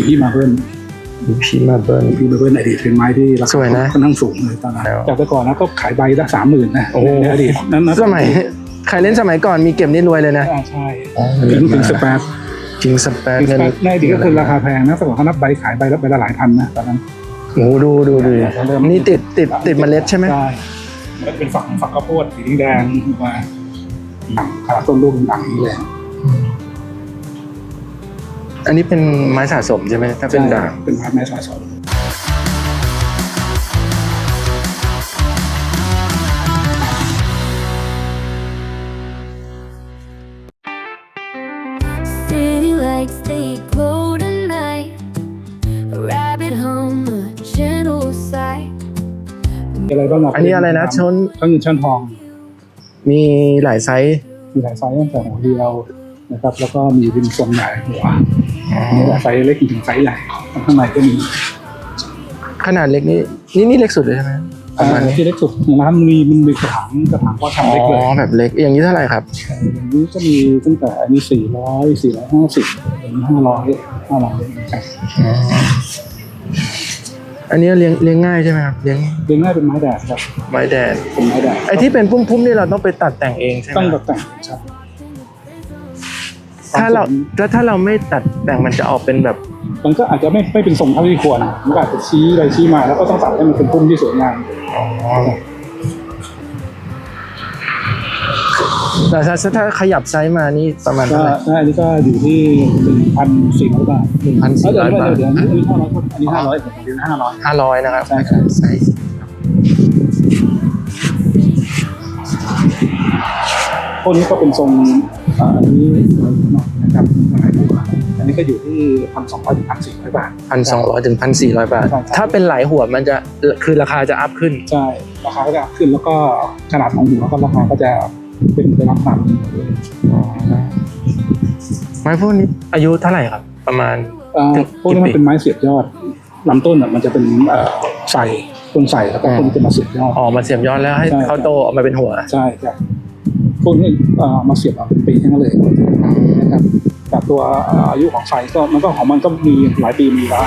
อีพีมาเบิลดูพีมาเบิลอีพีมาเบิลอดีตเป็นไม้ที่ราสวยคานะค่อนข้างสูงเลยตอนนั้นแล้วจากแต่ก่อนนะก็ขายใบละสามหมื่นนะโอ้โหในอดีตนั้นนะสมัยใครเล่นสมัยก่อนมีเก็บนี่รวยเลยนะอ่าใช่อ๋อถึงถึงสแปซจริงสเปซถึงสเงินแปซในอดีตก็คือราคาแพงนะแต่ก่อนเขานับใบขายใบละใบละหลายพันนะตอนนั้นโอ้โหดูดูดูนี่ติดติดติดเมล็ดใช่ไหมใช่มันเป็นฝักฝักข้าวโพดสีแดงมาหนังขนาดต้นลูกหนังนี้เลย อันนี้เป็นไม้สะสมใช่ไหมถ้าเป็นด่าง เป็นไม้ไม้สะสม City lights they glow tonight. A rabbit hum, a gentle sigh. มีอะไรบ้างะอันนี้อะไรนะชนก็คือชั้นทอง มีหลายไซส์ มีหลายไซส์ตั้งแต่หัวเดียวนะครับ แล้วก็มีเป็นทรงใหญ่หัว มีหลายไซส์เล็กถึงไซส์ใหญ่ข้างในก็มีขนาดเล็กนี่นี่นี่เล็กสุดเลยใช่ไหมประมาณนี้ที่เล็กสุดของร้านมีมันมีกระถางกระถางก็อ๋ทำเล็กเลยอแบบเล็กอย่างนี้เท่าไหร่ครับอย่างนี้ก็มีตั้งแต่อันนี้สี่ร้อยสี่ร้อยห้าสิบอันนี้ห้าร้อยห้าร้อยครับอันนี้เลี้ยงเลี้ยงง่ายใช่ไหมครับเลี้ยงเรียงง่ายเป็นไม้แดดครับไม้แดดเป็นไม้แดดไอ้ที่เป็นพุ่มๆนี่เราต้องไปตัดแต่งเองใช่ไหมต้องแบบแต่งครับ ถ้าเราแล้วถ้าเราไม่ตัดแต่งมันจะออกเป็นแบบ มันก็อาจจะไม่ไม่เป็นทรงเท่าที่ควรมันก็อาจจะชี้ไปชี้มาแล้วก็ต้องตัดให้มันเป็นพุ่มที่สวยงามแต่ถ้าถ้าขยับไซส์มานี่ประมาณก็เท่าไหร่ถ้าอันนี้ก็อยู่ที่หนึ่งพันสี่ร้อยบาทหนึ่งพันเอ้สี่ยเดี๋ยวร้อยบาทเดี๋ยวเดี๋ยวอันนี้ห้าร้อยอันนี้ห้าร้อยผมเดือนห้าร้อยห้าร้อยนะครับใช่ครับไซส์พวกนี้ก็เป็นทรง อ่าอันนี้หน่อยนะครับหลายตัวอันนี้ก็อยู่ที่พันสองร้อยถึงพันสี่ร้อยบาท พันสองร้อยถึงพันสี่ร้อยบาทใช่ครับถ้าเป็นหลายหัวมันจะคือราคาจะอัพขึ้น ใช่ ราคาก็จะขึ้นแล้วก็ขนาดของหัวก็ราคาก็จะเป็นเป็นลักษณะนี้เลยไม้พวกนี้อายุเท่าไหร่ครับ ประมาณเอ่อถึงพวกนี้มันกี่ปีเป็นไม้เสียบยอดลำต้นอะมันจะเป็นเอ่อใส่ต้นใส่แล้วก็อ่าต้นจะมาเสียบยอดออกมาเสียบยอดแล้วให้ใช่เขาโตออกมาเป็นหัว ใช่ครับ พวกนี้มาเสียบเป็นปีทั้งนั้นเลยนะครับแต่ตัวอายุของไฟก็มันก็ของมันก็มีหลายปีมีแล้ว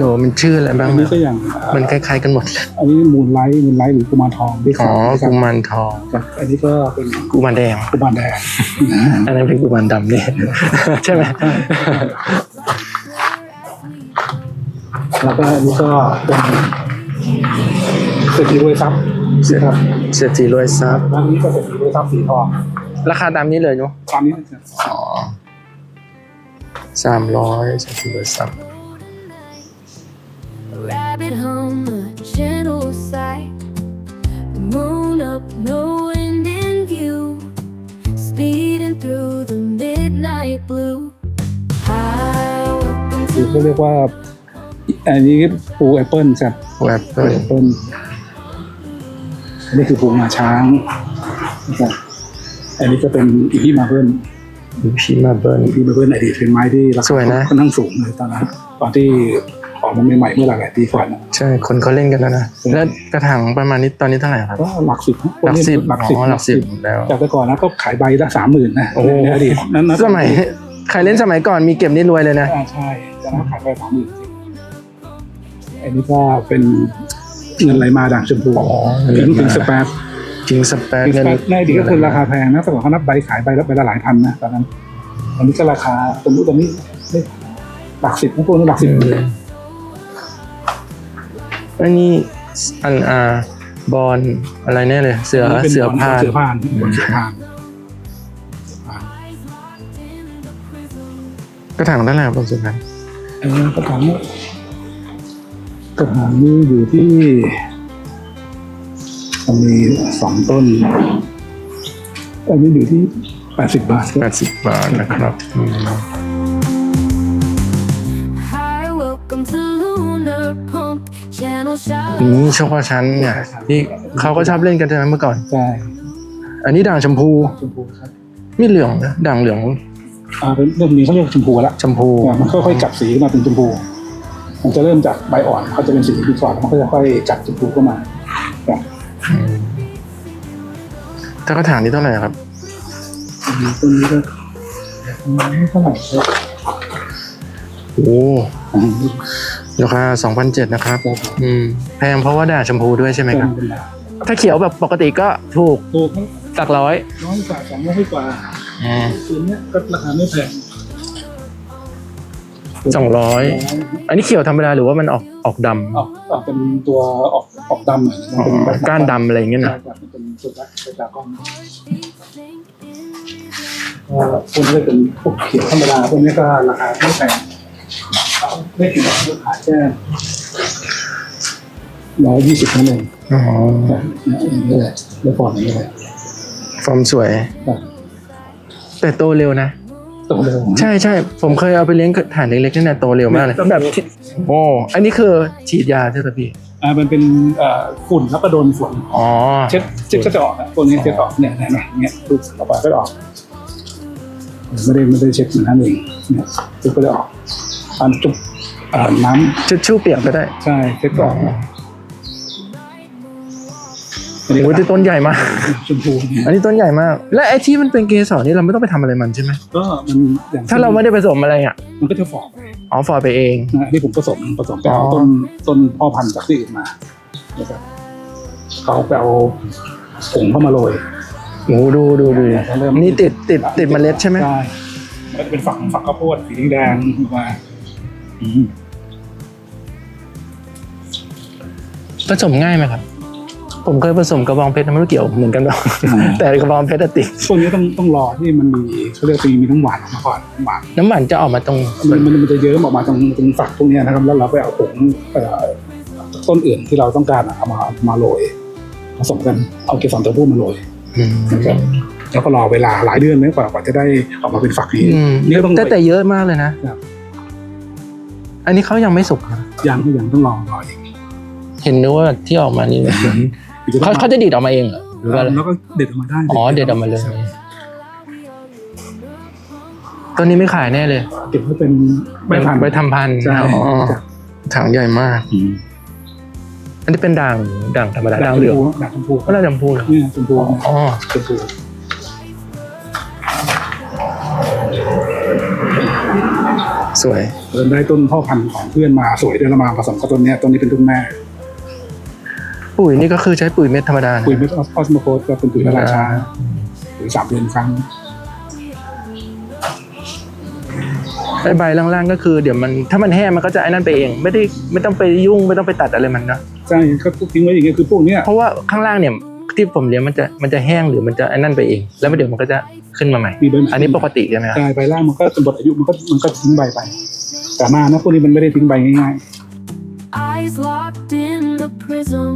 โหลมันชื่ออะไรบ้างอันนี้นะก็อย่างเอ่อมันคล้ายๆกันหมดเลยอันนี้มูนไลท์มูนไลท์หรือกุมารทองที่อ๋อขาวกุมารทองครับอันนี้ก็เป็นกุมารแดงกุมารแดงอันนั้นเป็นกุมารดำเนี่ยใช่ไหมแล้วก็อันนี้ก็เป็นเศรษฐีรวยทรัพย์ครับเศรษฐีรวยทรัพย์อันนี้ก็เศรษฐีรวยทรัพย์สีทองราคาตามนี้เลยเนาะตามนี้นะครับอ๋อสามร้อยเศรษฐีรวยทรัพย์ A rabbit hum, a gentle sigh. The moon up, no wind in view. Speeding through the midnight blue. High welcome คือ to เขาเรียกว่า อันนี้ปูแอปเปิลครับแวบปูแอปเปิลอันนี้คือปูงาช้างนะครับอันนี้ก็เป็นอีพีมาเบิลดูพีมาเบิลอีพีมาเบิลอดีตเป็นไม้ที่ราสวยคานะค่อนข้างสูงเลยตอนนั้นตอนที่ออก มาใหม่ๆเมื่อหลายๆปีก่อนนะใช่คนเขาเล่นกันแล้วนะแล้วกระถางประมาณนี้ตอนนี้เท่าไหร่ครับก็หลักสิบนะหลักสิบหลักสิบอ๋อหลักสิบแล้วจากแต่ก่อนนะก็ขายใบละสามหมื่นนะโอ้โหในอดีตนั้นนะสมัยใครเล่นสมัยก่อนมีเก็บนี่รวยเลยนะอ่าใช่ตอนนั้นขายไปสามหมื่นอันนี้ก็เป็นเงินไหลมาด่างชมพูอ๋อถึงถึงสแปซจริงสเปซคือเงินในอดีตก็คือราคาแพงนะแต่ก่อนเขานับใบขายใบละใบละหลายพันนะตอนนั้นอันนี้ก็ราคาสมมติตอนนี้ไม่หลักสิบพวกนี้หลักสิบเลย อันนี้อันอ่าบอลอะไรแน่เลย เสือป็นเสือพานเสือผ่านบนเสือผ่านกระถางเท่าไหร่ครับตรงสุดนั้นอันนี้กระถางกระถางนี้อยู่ที่มันมีสองต้นอันนี้อยู่ที่แปดสิบบาทแปดสิบบาทนะครับ Channel sha นี่เฉพาะชั้นเนี่ยที่เขาก็ชอบเล่นกันใช่ไหมเมื่อก่อน ใช่อันนี้ด่างชมพูชมพูครับมีเหลืองนะด่างเหลืองอ่าเป็นเริ่มนี้เขาเรียกชมพูแล้วชมพูเนี่ยมันค่อยๆจับสีขึ้นมาเป็นชมพู มันจะเริ่มจากใบอ่อนเขาจะเป็นสีที่สอดมันก็จะค่อยจับชมพูเข้ามาเนี่ยถ้ากระถางนี้เท่าไหร่ครับต้นนี้ก็ไม่เท่าไหร่ครับโอ้ ราคาสองพันเจ็ดนะครับ อืม แพงเพราะว่าด่างชมพูด้วยใช่ไหมครับเป็นแบบถ้าเขียวแบบปกติก็ถูกถูกครับหลักร้อยน้อยกว่าสองร้อยกว่าคืนเนี้ยก็ราคาไม่แพงสองร้อยอันนี้เขียวธรรมดาหรือว่ามันออกออกดออกออกเป็นตัวออกออกดำหน่อยำมันเป็นใบก้านดำอะไรอย่างเงี้ยใช่นะครับมันเป็นตัวแบ็คใบตากล้องก็พวกนี้ก็เป็นพวกเขียวธรรมดาพวกนี้ก็ราคาไม่แพง ไม่ถึงขายแค่ร้อยยี่สิบนั่นเองอ๋อแบบนี้เลยแล้วฟอร์มอย่างนี้เลยฟอร์มสวยแบบแต่โตเร็วนะตรงเร็ว ใช่ใช่ผมเคยเอาไปเลี้ยงฐานเล็กๆนี่นะโตเร็วมากเลยแบบที่โอ้อันนี้คือฉีดยาใช่ไหมพี่อ่ามันเป็นเอ่อฝุ่นแล้วก็โดนฝนอ๋อเช็ดเช็ดก็จะออกอะตัวนี้เช็ดออกเนี่ยเนี่ยเนี่ยเนี่ยปุ๊บออกไปก็ออกไม่ได้ไม่ได้เช็ดเหมือนนั่นเองเนี่ยปุ๊บก็จะออก อันจุบอ่าน้ชุดชู่เปียกก็ได้ำใช่เช็ดก็ออกอันนี้โอ้ก็ยที่ต้นใหญ่มาก ชมพูเนี่ยอันนี้ต้นใหญ่มาก และไอ้ที่มันเป็นเกสรนี่เราไม่ต้องไปทำอะไรมันใช่ไหมก็มันอย่างถ้าเราไม่ได้ผสมอะไรอะ มันก็จะฝ่อไปอ๋อฟอยไปเองนะอันนี้ผมผสมผสมไปเอาอ๋อต้นต้นพ่อพันธุ์จากที่อื่นมานะครับเขาไปเอาผงเข้ามาโรยโอ้ดูดูดูนี่ติดติดติดเมล็ดใช่ไหมใช่มันจะเป็นฝักฝักข้าวโพดสีแดงออกมาอืม ผสมง่ายไหมครับ ผมเคยผสมกระบองเพชรไม่รู้เกี่ยวเหมือนกันเปล่าแต่กระบองเพชรอะติดช่วงนี้ต้องต้องรอที่มันมีเขาเรียกมีมีน้ำหวานออกมาก่อนน้ำหวานน้ำหวานจะออกมาตรงมันมันมันจะเยิ้มออกมาตรงตรงฝักตรงเนี้ยนะครับ แล้วเราไปเอาผงเอ่อต้นอื่นที่เราต้องการอะเอามามาโรยผสมกันเอาเกสรตัวผู้มาโรยอืมนะครับแล้วก็รอเวลาหลายเดือนนะกว่ากว่าจะได้ออกมาเป็นฝักนี้อืมนี่ก็ต้องแต่แต่เยอะมากเลยนะครับ อันนี้เขายังไม่สุกนะยังยังต้องรอรออีกเห็นนึกว่าที่ออกมานี่เขาเขาจะดีดออกมาเองเหรอหรือว่าอะไรแล้วก็เด็ดออกมาได้อ๋อเด็ดออกมาเลย ตัวนี้ไม่ขายแน่เลยเก็บไว้เป็นใบพันธุ์ไปทำพันธุ์ใช่อ๋อถังใหญ่มากอืมอันนี้เป็นด่างด่างธรรมดาด่างเหลืองด่างชมพูก็น่าจะชมพูเหรอเนี่ยชมพูอ๋อ ชมพู สวย เดินได้ต้นพ่อพันธุ์ของเพื่อนมาสวยเดินมาผสมกับต้นเนี้ยต้นนี้เป็นต้นแม่ปุ๋ยนี่ก็คือใช้ปุ๋ยเม็ดธรรมดานะปุ๋ยเม็ดออสโมโคสก็เป็นปุ๋ยพระราชาปุ๋ยสามเดือนครั้งไอ้ใบล่างๆก็คือเดี๋ยวมันถ้ามันแห้งมันก็จะไอ้นั่นไปเอง ไม่ได้ไม่ต้องไปยุ่งไม่ต้องไปตัดอะไรมันนะใช่ก็ทิ้งไว้อย่างเงี้ยคือพวกเนี้ยเพราะว่าข้างล่างเนี่ยที่ผมเลี้ยงมันจะมันจะแห้งหรือมันจะไอ้นั่นไปเอง แล้วเดี๋ยวมันก็จะ ขึ้นมาใหม่ มีใบอันนี้ปกติใช่ไหมครับ ใช่ใบล่างมันก็จนหมดอายุมันก็มันก็ทิ้งใบไป แต่มานะพวกนี้มันไม่ได้ทิ้งใบง่าย Eyes locked in the prism.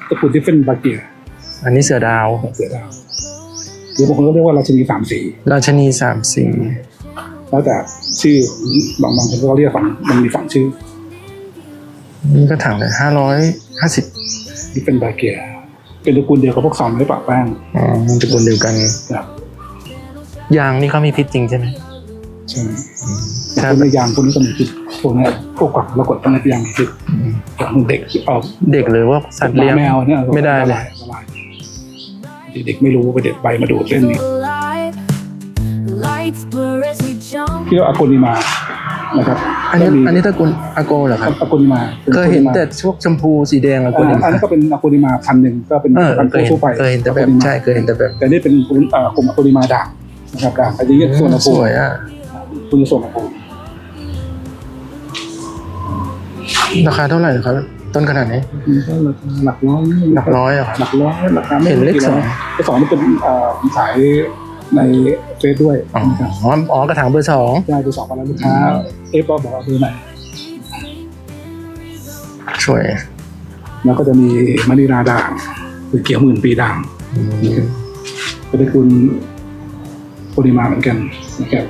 ๆตระกูลที่เป็นบาเกียอันนี้เสือดาว เสือดาวหรือบางคนก็เรียกว่าราชินีสามสี ราชนีสามสีแล้วแต่ชื่อบางบางคนก็เรียกฝังมันมีฝังชื่อนี่ก็ถังเลยห้าร้อยห้าสิบที่เป็นบาเกีย เป็นตระกูลเดียวกับพวกซอมไม่ปะแป้งอ๋อตระกูลเดียวกันนะครับยางนี่เขามีพิษจริงใช่ไหมใช่ครัพบวกนี้ยางพวกนี้ก็มีพิษพวกนี้พวกกวักแล้วกดพวกนี้ยางมีพิษอย่างเด็กออกเด็กหรือว่าสัตว์เลี้ยงแมวเนี่ยไม่ได้เลยละลายเด็กๆไม่รู้ไปเด็ดใบมาดูดเล่นนี่ Alive. Lights blur as we jump. ที่เรียกว่าอาโกนิมานะครับ อันนี้ก็มีอันนี้ตระกูลอาโกเหรอครับ อาโกนิมาป็เคยเห็นอาโกมาแต่พวกชมพูสีแดงอาโกอ่านิอันมานั้นก็เป็นอาโกนิมาพันหนึ่งก็เป็นเออพันเคยเห็นทั่วไปเคยเห็นแต่แบบอาโกนิมาใช่เคยเห็นแต่แบบแต่นี่เป็นกลุ่มอ่ากลุ่มอาโกนิมาด่างนะครับด่างอันนี้ส่วนอาสโกวยอะคุณส่วนอาโกราคาเท่าไหร่ครับ ต้นขนาดนี้มันก็ราคาหลักร้อยหลักร้อยเหรอครับหลักร้อยราคาไม่เห็นเลขกี่ร้ยสอง เลขสองนี่เป็นอ่าขาย ในเฟซด้วยอ๋อนะครับอ๋อกระถางเบอร์สองได้ดูสองพันแล้วลูกค้าเอฟก็บอกว่าดูไหนอยสวยแล้วก็จะมีมณีราด่างหรือเกี่ยวหมื่นปีด่างอืมก็เป็นคุณปริมาเหมือนกันนะครับ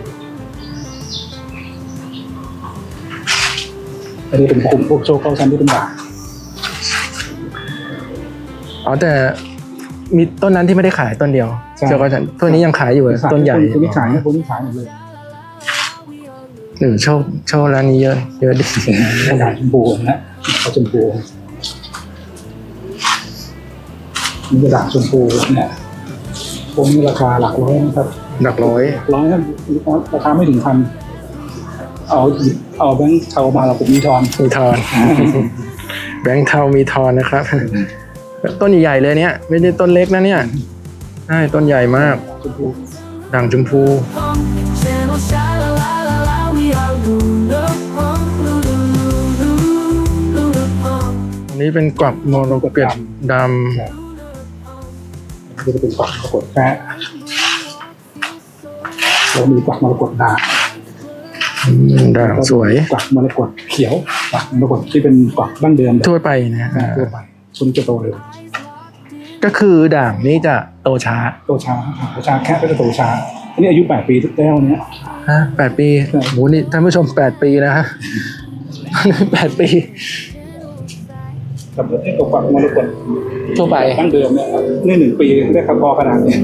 อันนี้เป็นกลุ่มพวกโชว์เข้าชั้นที่เป็นด่างอ๋อแต่มีต้นนั้นที่ไม่ได้ขายต้นเดียว ใช่ เจ้าก็จะต้นนี้ยังขายอยู่อะต้นใหญ่คนนี้ขายนะคนนี้ขายหมดเลยหรือโชคโชคร้านนี้เยอะ เยอะดิกระดาษชมพูนะเขาชมพูนี่กระดาษชมพูเนี่ยพวกนี้ราคาหลักร้อยนะครับ หลักร้อย ร้อยครับราคาไม่ถึงพัน เอาหยิบเอาแบงค์เทามาเราผมมีทอน มีทอน แบงค์เทามีทอนนะครับ ต้นใหญ่ๆเลยเนี่ย ไม่ได้ต้นเล็กนะเนี่ยใช่ต้นใหญ่มากชมพูด่างชมพู punk, channel sha la la la la. We are Luna Punk, Luna Luna Luna Punk. อันนี้เป็นกวักโมโนเกตดก็จะเป็นฝักมรกตแค่เรามีฝักมรกตด่างำอืมด่างสวยฝักมรกตเขียวฝักมรกตที่เป็นฝักดั้งเดิมทั่วไปนะอ่าทั่วไปช่วงนี้จะโตเร็ว ก็คือด่างนี้จะโตช้าโตช้าโตช้าแค่ก็จะโตช้าอันนี้อายุแปดปีแล้วเนี้ย ฮะแปดปีใช่ โหนี่ท่านผู้ชมแปดปีนะฮะ แปดปี กับที่ตกฝักมรกตทั่วไปดั้งเดิมเนี่ยนี่หนึ่งปีได้ครับพอขนาดนี้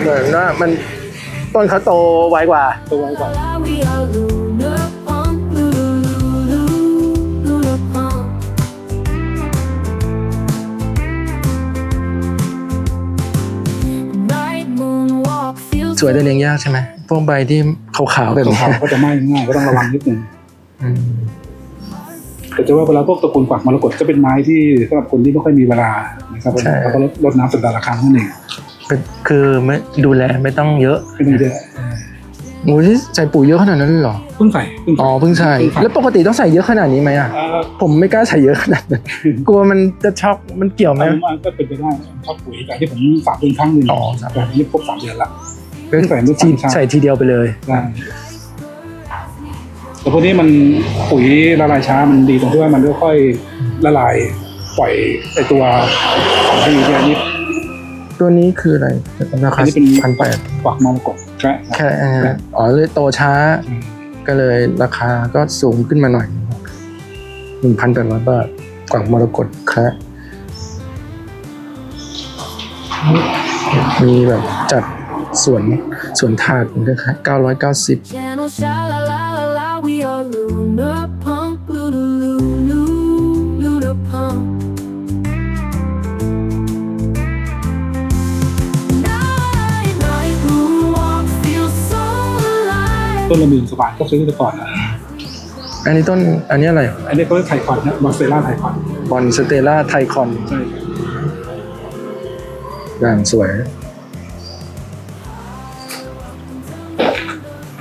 เหมือนว่ามันต้นเขาโตไวกว่า ตัวไว้ก่อน La, we are Luna สวยแต่เลี้ยงยากใช่ไหมพวกใบที่ขาวๆแบบนี้เขาก็จะไหม้ง่ายก็ต้องระวังนิดนึงอืมแต่จะว่าเวลาพวกตระกูลฝักมรกตจะเป็นไม้ที่สำหรับคนที่ไม่ค่อยมีเวลานะครับแล้วก็ลดน้ำสัปดาห์ละครั้งนั่นเองเป็นคือไม่ดูแลไม่ต้องเยอะไม่ต้องเยอะโอ้ยใส่ปุ๋ยเยอะขนาดนั้นเลยเหรอเพิ่งใส่เพิ่งอ๋อใส่เพิ่งใส่เพิ่งใส่แล้วปกติต้องใส่เยอะขนาดนี้ไหมอะเอ่อผมไม่กล้าใส่เยอะขนาดนั้นกลัวมันจะช็อกมันเกี่ยวไหมผมว่าก็เป็นไปได้ชอบปุ๋ยแต่ที่ผมสามเดือนครั้งหนึ่งอ๋อสามแต่นี้ครบสามเดือนละ เพิ่งใส่เมื่อทีสามเช้าใส่ทีเดียวไปเลยได้แต่พวกนี้มันปุ๋ยละลายช้ามันดีตรงที่ว่ามันค่อยๆละลายปล่อยไอตัวของที่เนี่ยนี่ตัวนี้คืออะไรราคาอันนี้เป็นพันแปดฝักมรกตแค่แค่อ่าอ๋อเลยโตช้า ก็เลยราคาก็สูงขึ้นมาหน่อยหนึ่งพันแปดร้อยบาทกว่างมรกตครับมีแบบจัด สวนสวนถาดนะครับเก้าร้อยเก้าสิบ Channel sha la la la la. We are Luna Punk, Luna Luna Luna Punk. Night night moonwalk feels so alive. ต้นละหมื่นกว่าบาทก็ซื้อไปก่อนนะอันนี้ต้นอันนี้อะไร อันนี้เขาเรียกไทคอนนะมอนสเตล่าไทคอนบอลสเตล่าไทคอนใช่ด่างสวย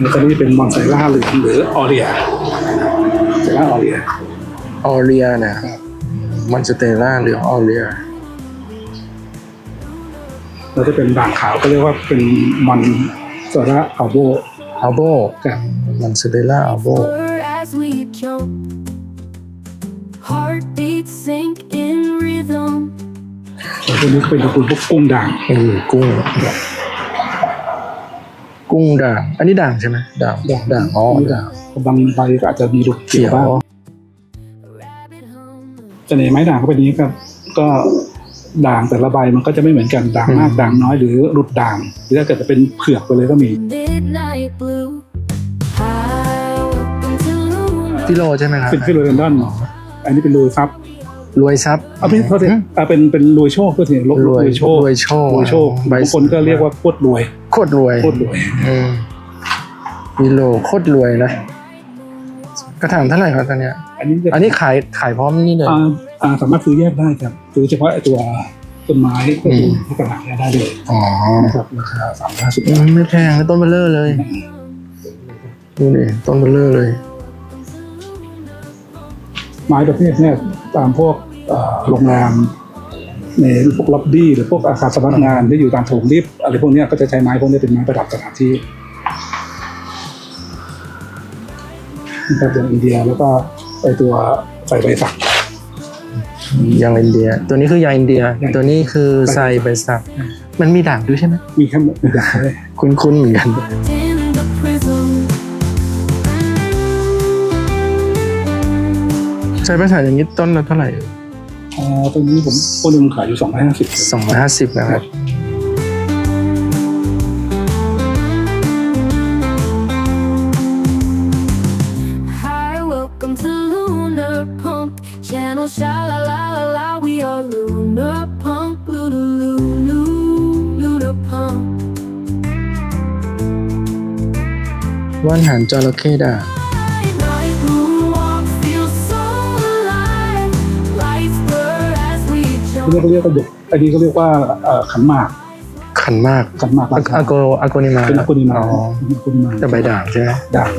แล้วก็นี่เป็นมอนสเตล่าเหลืองหรือออเรียสเตล่าออเรียออเรียนะครับมอนสเตล่าหรือออเรียแล้วจะเป็นด่างขาวก็เรียกว่าเป็นมอนสเตล่าอัลโบอัลโบครับมอนสเตล่าอัลโบ Word as we jump. Heartbeats sync in rhythm. แล้วตัวนี้ก็เป็นตระกูลพวกกุ้งด่างอือกุ้ง กุ้งด่าง อันนี้ด่างใช่ไหมด่างด่างอ๋อด่างบางใบก็อาจจะมีหลุดเขีเขียยววบ้าง Rabbit hum. แต่ในไม้ด่างก็เป็นอย่างนี้ครับก็ด่างแต่ละใบมันก็จะไม่เหมือนกันด่างมากด่างน้อยหรือหลุดด่าง หรือถ้าเกิดจะเป็นเผือกไปเลยก็มี Midnight blue. High up until the moon. ฟิโลใช่ไหมครับเป็นฟิโลเดนดอนอันนี้เป็นรวยท รัพย์รวยทรัพย์เอาไม่โทษทีอ่าเป็นเป็นรวยโชคก็ทีรรวยโชครวยโชครวยโชคใบบางคนก็เรียกว่าโคตรรวยโคตรรวยโคตรรวยอืมฟิโลโคตรรวยนะกระถางเท่าไหร่ครับตอนเนี้ยอันนี้จะอันนี้ขายขายพร้อมนี่เลยอ่าอ่าสามารถซื้อแยกได้ครับซื้อเฉพาะไอ้ตัวต้นไม้ก็คือที่กระถางแยกได้เลยอ๋อนะครับราคาสามห้าสิบอืมไม่แพงนะต้นเบลเลอร์เลยดูดิต้นเบลเลอร์เลยไม้ประเภทเนี่ย ตามพวกเอ่อโรงแรมในพวกล็อบบี้หรือพวกอาคารสำนักงานที่อยู่ตามโถงลิฟต์อะไรพวกเนี้ยก็จะใช้ไม้พวกนี้เป็นไม้ประดับสถานที่นะครับอย่างอินเดียแล้วก็ไอตัวใส่ใบสักยางอินเดีย ตัวนี้คือยางอินเดีย ตัวนี้คือไซใบสัก มันมีด่างด้วยใช่ไหมมีแค่มีด่างเลยคุ้นๆเหมือนกัน ใช้ภาษาอย่างนี้ต้นละเท่าไหร่อ๋อตรงนี้ผมคนหนึงขายอยู่สองร้อยห้าสิบสองร้อยห้าสิบนะครับ Hi, welcome to Lunar Punk Channel sha la la la la. We are Lunar Punk, Lulu Lulu Lunar Punk. ว่านหารจระเข้ด่าง ที่นี่ jump. เขาเรียกกระดกอันนี้เขาเรียกว่าเอ่อขันหมากขันมากขันหมากอาอาโกอาโกนิมาเป็นอากุนิมาอ๋ออากุนิมาแต่ใบด่างใช่ไหมด่าง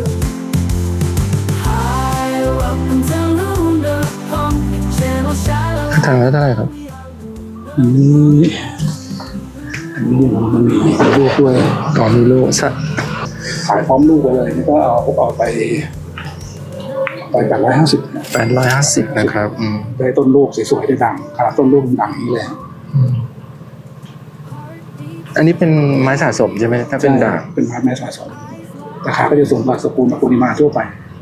Hi, welcome to Lunar Punk Channel sha la la. ทางละเท่าไหร่ครับอันนี้อันนี้มันมีลูกด้วยอ๋อมีลูกสักขายพร้อมลูกไปเลยนี่ก็เอาเอาไปไปแปดร้อยห้าสิบ แปดร้อยห้าสิบนะครับอืมได้ต้นลูกสวยๆได้ดังขนาดต้นลูกดังนี้เลยอันนี้เป็นไม้สะสมใช่ไหมถ้าเป็นด่างเป็นไม้แม่สะสมราคาก็จะสูงกว่าสกุลอากุนิมาทั่วไป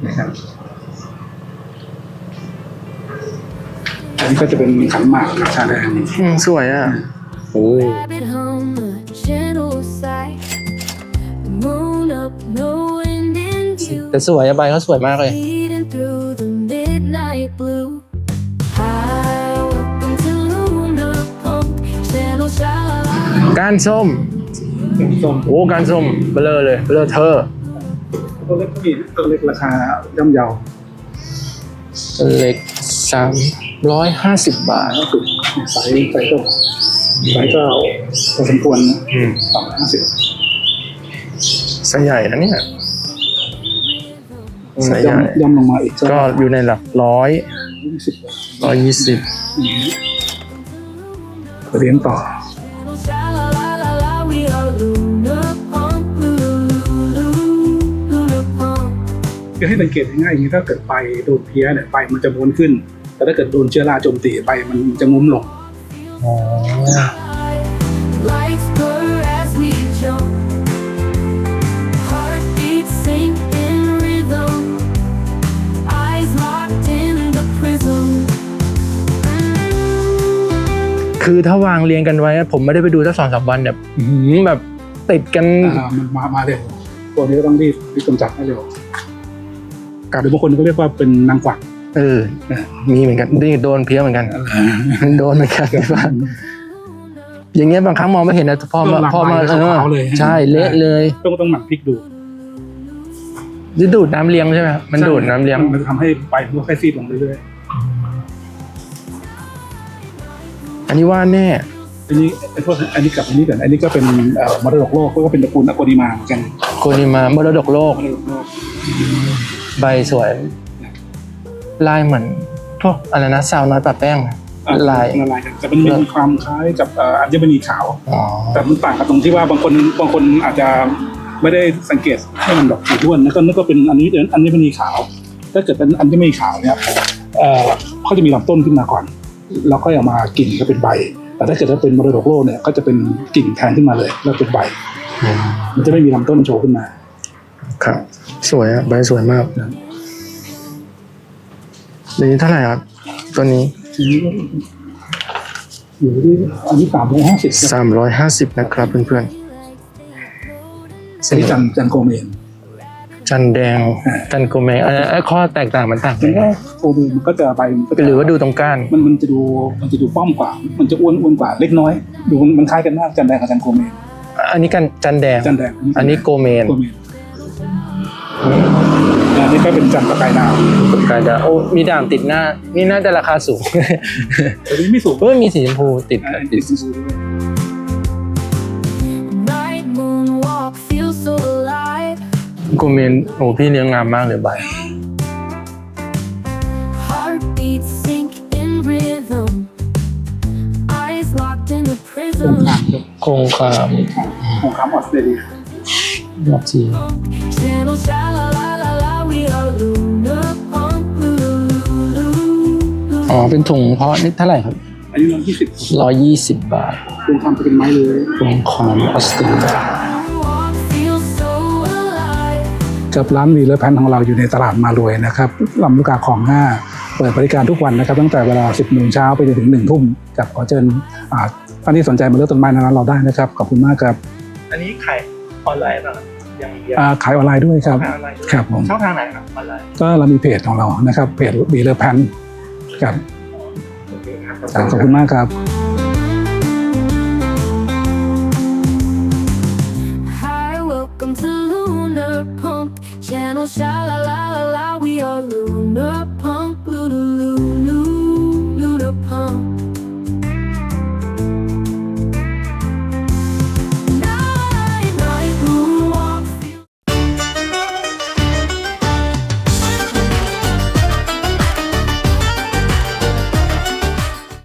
นะครับ อันนี้ก็จะเป็นขันหมากชาแดงอืมสวยอะโอ้ Rabbit home, the gentle side. The moon up, no wind in view. แต่สวยอะใบเขาสวยมากเลย Leading through the midnight blue. Hi, welcome to Lunar Punk Channel sha la la. ก้านส้มส้มโอ้ก้านส้มเบลอเลยเบลอเธอตัวเล็กก็มีตัวเล็กราคาย่อมเยาเล็กสามร้อยห้าสิบบาทก็คือไซส์ไซส์ก็ไซส์ก็พอสมควรนะอืมสองร้อยห้าสิบไซส์ใหญ่นะเนี่ย ไซส์ใหย่อญ่มย่อมลงมาอีกก็อยู่ในหลักร้อยยี่สิบร้อยยี่สิบเรียนต่อ Channel sha la la la la. We are Lunar Punk, Lulu Lunar Punk. คือให้สังเกตง่ายๆอย่างนี้ถ้าเกิดใบโดนเพี้ยเนี่ยใบมันจะม้วนขึ้น แต่ถ้าเกิดโดนเชื้อราโจมตีใบมันจะงุ้มลงอ๋อ คือถ้าวางเรียงกันไว้อะผมไม่ได้ไปดูสักสองสามวันเนี่ยอื้อหือแบบติดกันอ่ามันมามาเร็วตัวนี้ก็ต้องรีบรีบกำจัดให้เร็วกับหรือบางคนก็เรียกว่าเป็นนางกวักเออมีเหมือนกันนี่โดนเพี้ยเหมือนกันโดนเหมือนกันที่บ้านอย่างเงี้ยบางครั้งมองไม่เห็นนะพอมาพอมาเออใช่เละเลยต้องต้องหมั่นพลิกดูจะดูดน้ำเลี้ยงใช่ไหมครับมันดูดน้ำเลี้ยงมันจะทำให้ใบมันค่อยๆซีดลงเรื่อย อันนี้ว่าแน่ๆอันนี้ไอ้พวกอันนี้กับอันนี้กันอันนี้ก็เป็นเอ่อมรดกโลกก็เป็นตระกูลอโกนิมาเหมือนกันโกนิมามรดกโลก มรดกโลกใบสวย ลายเหมือนพวกอะไรนะสาวน้อยปะแป้งอะอะลาย ละลายกันแต่มันมีความคล้ายกับเอ่ออัญมณีขาว อ๋อแต่มันต่างกันตรงที่ว่าบางคนบางคนอาจจะไม่ได้สังเกตให้มันแบบสีด้วนนั่นก็นั่นก็เป็นอันนี้เป็นอัญมณีขาว ถ้าเกิดเป็นอัญมณีขาวเนี่ยเอ่อเขาจะมีลำต้นขึ้นมาก่อน แล้วก็เอามากิ่งก็เป็นใบ แต่ถ้าเกิดว่าเป็นมรดกโลกเนี่ยก็จะเป็นกิ่งแทนขึ้นมาเลย แล้วเป็นใบอืมมันจะไม่มีลำต้นโชว์ขึ้นมา ครับ สวยอะใบสวยมากเดี๋ยวนี้เท่าไหร่ครับตัวนี้ทีนี้ก็อยู่ที่อันนี้สามร้อยห้าสิบสามร้อยห้าสิบนะครับเพื่อนอันนี้จันจันโกเมนๆ จันแดงจันโกเมงอันนั้นไอ้ข้อแตกต่างมันต่างมันก็โกเมนมันก็จะใบมันก็จะหรือว่าดูตรงก้านมันมันจะดูมันจะดูป้อมกว่า มันจะอ้วนอ้วนกว่าเล็กน้อย ดูมันมันคล้ายกันมากจันแดงกับจันโกเมนอันนี้กันจันแดง จันแดงอันนี้โกเมนโกเมนอันนี้ก็เป็นจันประกายดาวกายดาโอ้มีด่างติดหน้า นี่น่าจะราคาสูงแต่นี้ไม่สูงเฮ้ยมีสีชมพูติดอ่ากับอันตินี้ดสีสูงด้วย กเมนโอ้พี่เลี้ยงงามมากเลยใบ Heartbeats sync in rhythm. Eyes locked in the โครง prism. คามครับโครงคามโครงคามออสเตรเลียดอกจี Channel sha la la la la. We are Lunar Punk. Lulu Lulu อ๋อ เป็นถุงเพาะนี่เท่าไหร่ครับอันนี้ร้อยยี่สิบร้อยยี่สิบบาทโครงคามจะเป็นไม้เลยโครงคามออสเตรเลีย กับร้านวีเลอร์แพนของเราอยู่ในตลาดมารวยนะครับลำลูกกาของห้าเปิดบริการทุกวันนะครับ ตั้งแต่เวลา 10โมงเช้าไปจนถึง 1 ทุ่มกับขอเชิญอ่าท่านที่สนใจมาเลือกต้นไม้ในร้านเราได้นะครับ ขอบคุณมากครับ อันนี้ขายออนไลน์เหรอยังมีอ่าขายออนไลน์ด้วยครับขายออนไลน์ด้วยครับผมช่องทางไหนครับออนไลน์ก็เรามีเพจของเรานะครับเพจบีเลอร์แพนครับโอเคครับครับขอบคุณมากครับ Sha la la la la, we are Lunar